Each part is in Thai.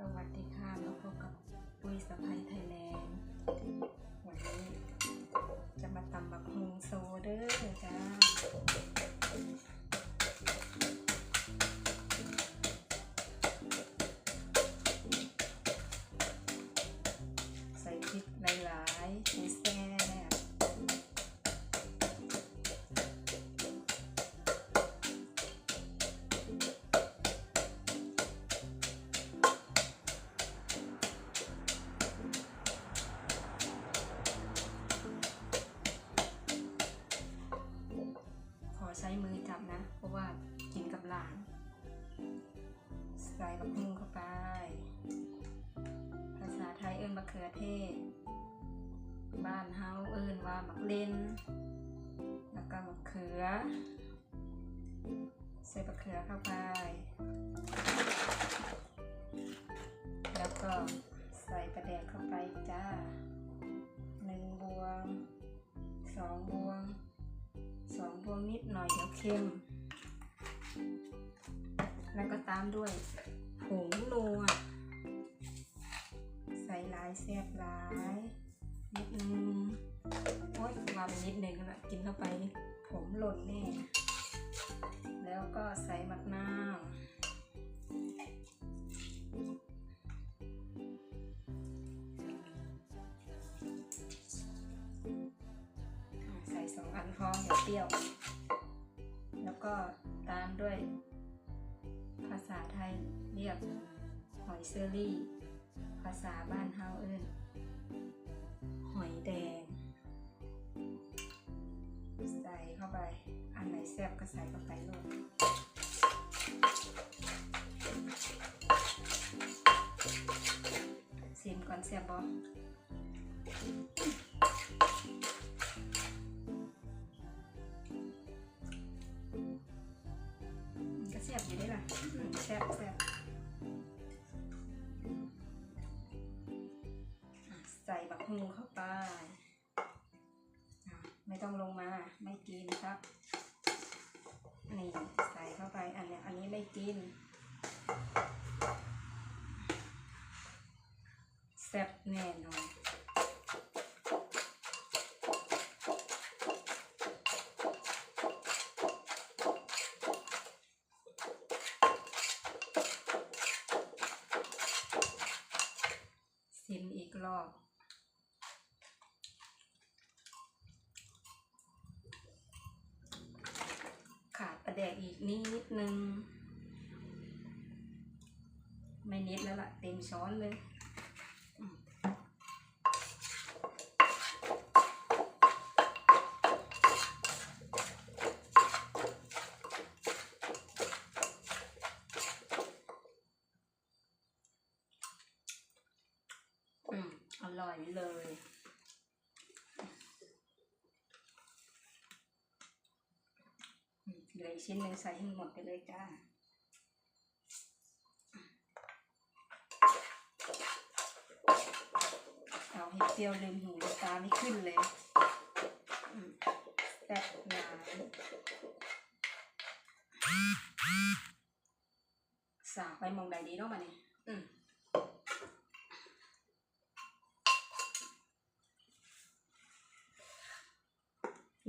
สวัสดีค่ะมาพบกับปุ้ยสะพายไทยแลนด์วันนี้จะมาตำบักฮงโซเดอร์จ้า ส่บักฮุงเข้าไป ภาษาไทยเอิ้นมะเขือเทศ บ้านเฮาเอิ้นว่ามักเล่นแล้วก็มะเขือ ใส่มะเขือเข้าไป แล้วก็ใส่กระแดกเข้าไปจ้าหนึ่งบวงสองบวงสองบวงนิดหน่อยเดี๋ยวเค็ม แล้วก็ตามด้วยผงนัว ใส่ลายแซ่บลาย นิดนึงโอ๊ยมาไปนิดนึงนะกินเข้าไปผมหล่นแน่ แล้วก็ใส่มะนาวใส่สองอันพอเดี๋ยวเปรี้ยว แล้วก็ตามด้วยาษาไทยเรียกหอยเซอรี่ ภาษาบ้านเฮาเอิ้นหอยแดง ใส่เข้าไป อันไหนแซ่บก็ใส่เข้าไปลูกซิมก่อนแซ่บบ่ แซ่บแซ่บใส่บักฮุงเข้าไป ไม่ต้องลงมาไม่กินครับนี่ใส่เข้าไปอันเนี้ยอันนี้ไม่กินแซ่บแน่นอน ขาดประแดกอีกนิดนึง ไม่นิดแล้วล่ะ เต็มช้อนเลย ร่อยเลย เหลืออีกชิ้นหนึ่งใส่ให้หมดไปเลยจ้าเอาให้เปรี้ยวลืมหูตาไม่ขึ้นเลยแซ่บหลายสาไปมองใดดีเนาะมาเนี่ยอืม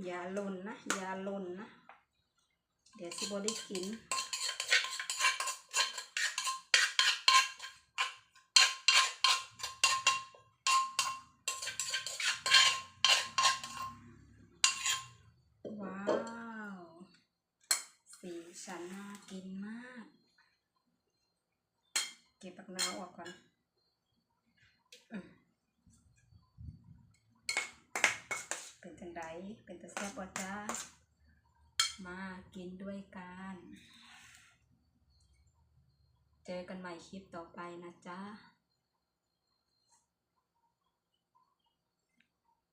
อย่าหล่นนะ อย่าหล่นนะ เดี๋ยวสิบได้กินว้าว สีสันน่ากินมาก เก็บปักนาวออกก่อนอืมเป็นจัง ไดเป็นตะแซ่บบ่จ้า มากินด้วยกัน เจอกันใหม่คลิปต่อไปนะจ๊ะ